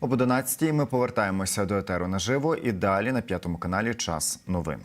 Об 11 ми повертаємося до етеру наживо і далі на п'ятому каналі час новин.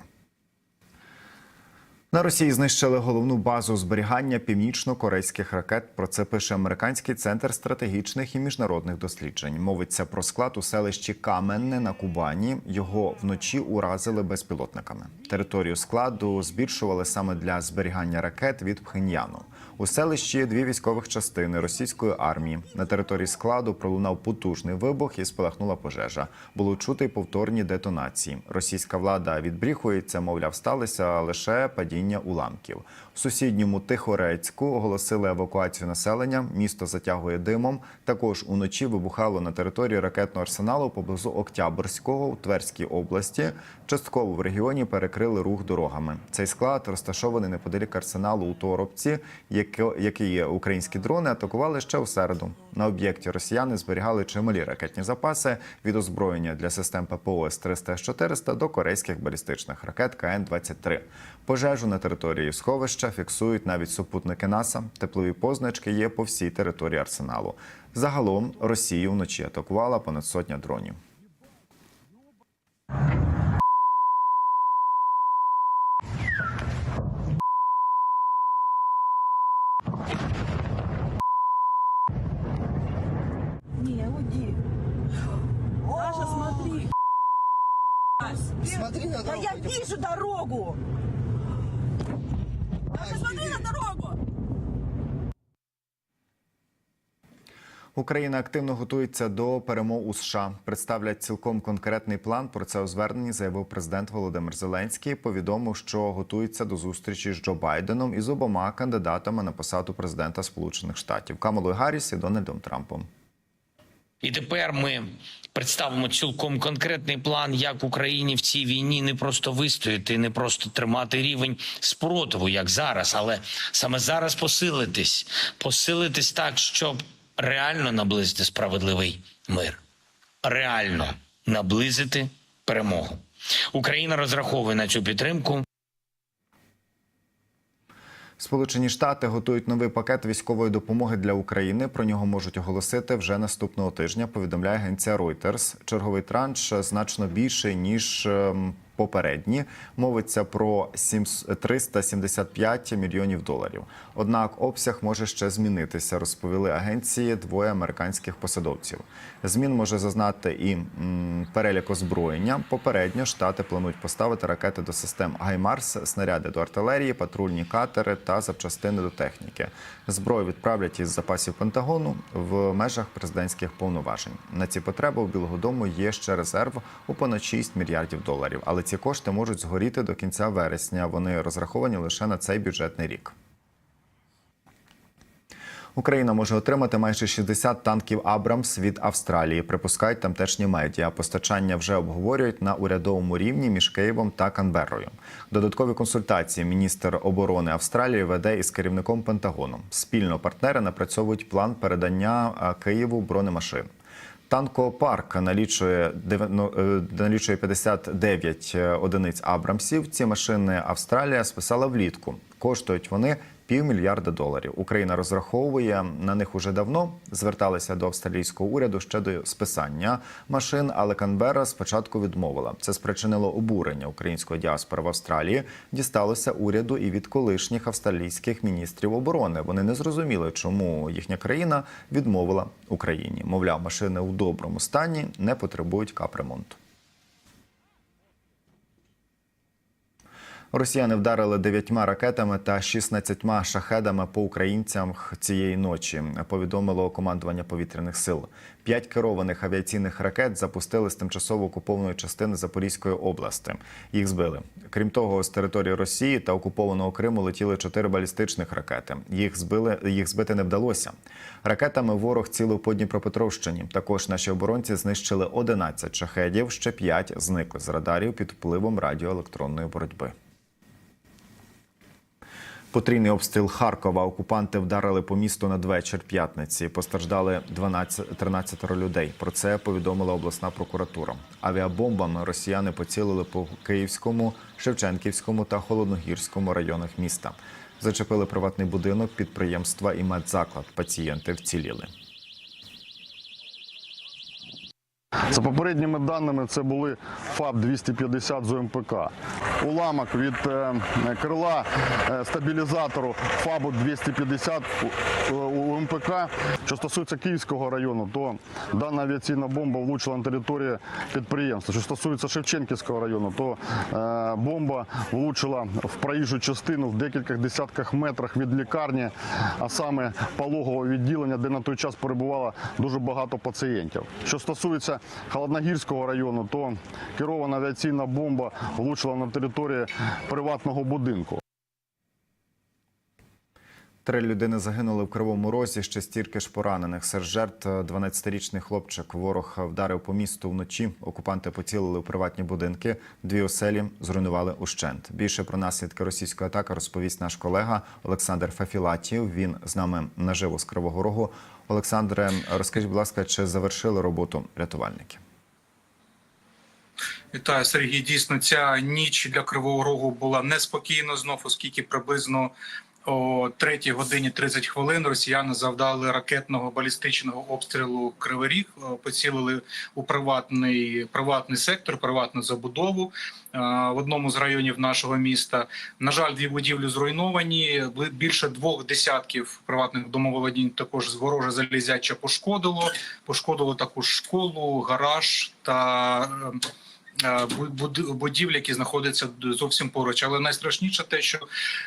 На Росії знищили головну базу зберігання північно-корейських ракет. Про це пише американський центр стратегічних і міжнародних досліджень. Мовиться про склад у селищі Каменне на Кубані. Його вночі уразили безпілотниками. Територію складу збільшували саме для зберігання ракет від Пхеньяну. У селищі дві військових частини російської армії. На території складу пролунав потужний вибух і спалахнула пожежа. Було чути повторні детонації. Російська влада відбріхується, мовляв, сталося лише падіння уламків. У сусідньому Тихорецьку оголосили евакуацію населення. Місто затягує димом. Також уночі вибухало на території ракетного арсеналу поблизу Октябрського у Тверській області. Частково в регіоні перекрили рух дорогами. Цей склад розташований неподалік арсеналу у Торопці, яке- який українські дрони атакували ще у середу. На об'єкті росіяни зберігали чималі ракетні запаси від озброєння для систем ППО С-300-400 до корейських балістичних ракет КН-23. Пожежу на території сховища фіксують навіть супутники НАСА. Теплові позначки є по всій території арсеналу. Загалом Росію вночі атакувала понад сотня дронів. Не, уйди. Даша, смотри. Смотри на Да я вижу дорогу. Даша, смотри на дорогу. Україна активно готується до перемог у США. Представлять цілком конкретний план. Про це у зверненні заявив президент Володимир Зеленський. Повідомив, що готується до зустрічі з Джо Байденом і з обома кандидатами на посаду президента Сполучених Штатів Камалою Гарріс і Дональдом Трампом. І тепер ми представимо цілком конкретний план, як Україні в цій війні не просто вистояти, не просто тримати рівень спротиву, як зараз, але саме зараз посилитись, посилитись так, щоб реально наблизити справедливий мир, реально наблизити перемогу. Україна розраховує на цю підтримку. Сполучені Штати готують новий пакет військової допомоги для України. Про нього можуть оголосити вже наступного тижня. Повідомляє агенція Reuters. Черговий транш значно більший ніж ем, попередні. Мовиться про 7 375 мільйонів доларів. Однак обсяг може ще змінитися. Розповіли агенції двоє американських посадовців. Змін може зазнати і м, перелік озброєння. Попередньо штати планують поставити ракети до систем Гаймарс, снаряди до артилерії, патрульні катери та запчастини до техніки. Зброю відправлять із запасів Пентагону в межах президентських повноважень. На ці потреби у Білого Дому є ще резерв у понад 6 мільярдів доларів. Але ці кошти можуть згоріти до кінця вересня. Вони розраховані лише на цей бюджетний рік. Україна може отримати майже 60 танків Абрамс від Австралії. Припускають тамтешні медіа. Постачання вже обговорюють на урядовому рівні між Києвом та Канберрою. Додаткові консультації міністр оборони Австралії веде із керівником Пентагону. Спільно партнери напрацьовують план передання Києву бронемашин. Танкопарк налічує е, налічує 59 одиниць Абрамсів. Ці машини Австралія списала влітку. Коштують вони півмільярда доларів. Україна розраховує на них уже давно. Зверталися до австралійського уряду щодо списання машин, але Канберра спочатку відмовила. Це спричинило обурення української діаспори в Австралії. Дісталося уряду і від колишніх австралійських міністрів оборони. Вони не зрозуміли, чому їхня країна відмовила Україні. Мовляв, машини у доброму стані не потребують капремонту. Росіяни вдарили дев'ятьма ракетами та 16 шахедами по українцям цієї ночі. Повідомило командування повітряних сил. П'ять керованих авіаційних ракет запустили з тимчасово окупованої частини Запорізької області. Їх збили. Крім того, з території Росії та окупованого Криму летіли чотири балістичних ракети. Їх збили їх збити не вдалося. Ракетами ворог цілив по Дніпропетровщині. Також наші оборонці знищили 11 шахедів. Ще п'ять зникли з радарів під впливом радіоелектронної боротьби. Потрійний обстріл Харкова. Окупанти вдарили по місту надвечір п'ятниці. Постраждали 12, 13 людей. Про це повідомила обласна прокуратура. Авіабомбами росіяни поцілили по Київському, Шевченківському та Холодногірському районах міста. Зачепили приватний будинок, підприємства і медзаклад. Пацієнти вціліли. За попередніми даними, це були ФАБ-250 з ОМПК. Уламок від е, крила е, стабілізатору ФАБу-250 у- у ОМПК. Що стосується Київського району, то дана авіаційна бомба влучила на територію підприємства. Що стосується Шевченківського району, то е, бомба влучила в проїжджу частину в декількох десятках метрах від лікарні, а саме пологового відділення, де на той час перебувало дуже багато пацієнтів. Що стосується Холодногірського району, то керована авіаційна бомба влучила на території приватного будинку. Три людини загинули в Кривому Розі, ще стільки ж поранених. Серед жертв 12-річний хлопчик. Ворог вдарив по місту вночі. Окупанти поцілили в приватні будинки. Дві оселі зруйнували ущент. Більше про наслідки російської атаки розповість наш колега Олександр Фафілатів. Він з нами наживо з Кривого Рогу. Олександре, розкажіть, будь ласка, чи завершили роботу рятувальники? Вітаю, Сергій. Дійсно, ця ніч для Кривого Рогу була неспокійна знов, оскільки приблизно о 3 годині 30 хвилин росіяни завдали ракетного балістичного обстрілу Кривий Ріг, е, поцілили у приватний приватний сектор, приватну забудову е, в одному з районів нашого міста. На жаль, дві будівлі зруйновані. Більше двох десятків приватних домоволодінь також з вороже залізяче пошкодило. Пошкодило також школу, гараж та. Е, бу- буд- будівлі, які знаходяться зовсім поруч. Але найстрашніше те, що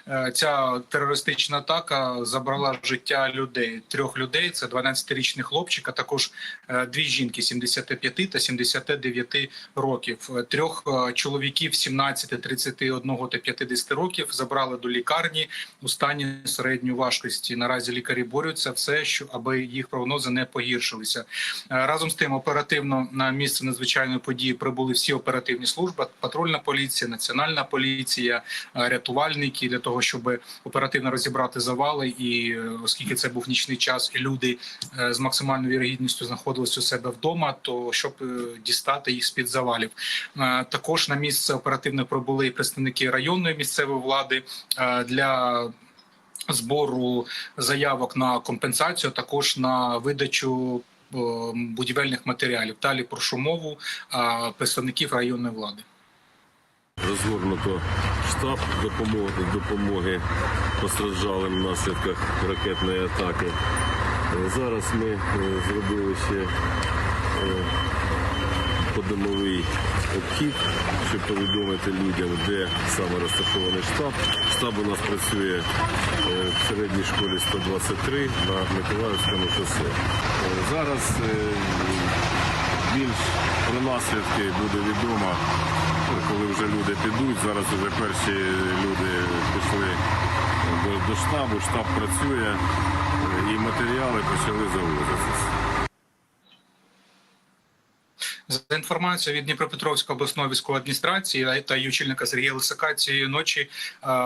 е, ця терористична атака забрала життя людей. Трьох людей це 12-річний хлопчик, а також е, дві жінки 75 та 79 років. Трьох чоловіків 17, 31 та 50 років забрали до лікарні у стані середньої важкості. Наразі лікарі борються все, що аби їх прогнози не погіршилися. Разом з тим, оперативно на місце надзвичайної події прибули всі оперативні служби: патрульна поліція, національна поліція, е, рятувальники для того, щоб оперативно розібрати завали. І е, оскільки це був нічний час, і люди е, з максимальною вірогідністю знаходились у себе вдома, то щоб дістати їх з під завалів. Також на місце оперативно прибули представники районної місцевої влади для. Збору заявок на компенсацію, також на видачу будівельних матеріалів. Далі прошу мову е, представників районної влади. Розгорнуто штаб допомоги, допомоги постраждалим наслідках ракетної атаки. Е, Зараз ми е, зробили ще подомовий обхід, щоб повідомити людям, де саме розташований штаб. Штаб у нас працює е, в середній школі 123 на Миколаївському шосе. Е, Зараз е, більш про наслідки буде відомо, коли вже люди підуть. Зараз вже перші люди пішли до, штабу, штаб працює і матеріали почали завозитися. За від Дніпропетровської обласної військової адміністрації та її очільника Сергія Лисака цієї ночі е,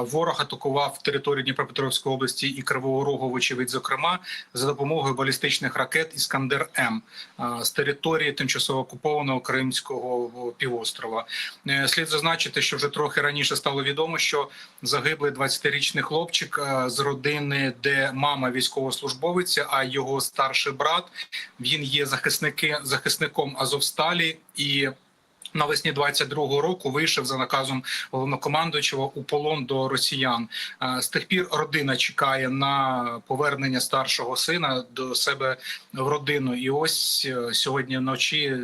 ворог атакував територію Дніпропетровської області і Кривого Рогу, вочевидь, зокрема, за допомогою балістичних ракет Іскандер М е, з території тимчасово окупованого Кримського півострова. Е, Слід зазначити, що вже трохи раніше стало відомо, що загиблий 20-річний хлопчик з родини, де мама військовослужбовиця, а його старший брат він є захисники захисником Азовсталі і. Навесні 22-го року вийшов за наказом головнокомандуючого у полон до росіян. Е, З тих пір родина чекає на повернення старшого сина до себе в родину. І ось е, сьогодні вночі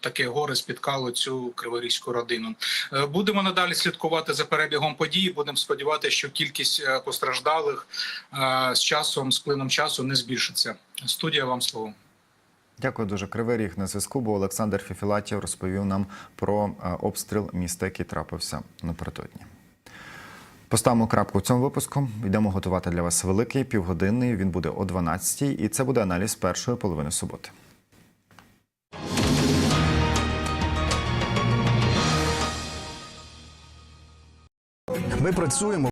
таке горе спіткало цю криворізьку родину. Е, Будемо надалі слідкувати за перебігом подій. Будемо сподіватися, що кількість постраждалих з часом, з плином часу, не збільшиться. Студія вам слово. Дякую дуже. Кривий ріг на зв'язку, бо Олександр Фіфілатів розповів нам про е, обстріл міста, який трапився напередодні. Поставимо крапку в цьому випуску. Йдемо готувати для вас великий півгодинний. Він буде о 12-й, і це буде аналіз першої половини суботи. Ми працюємо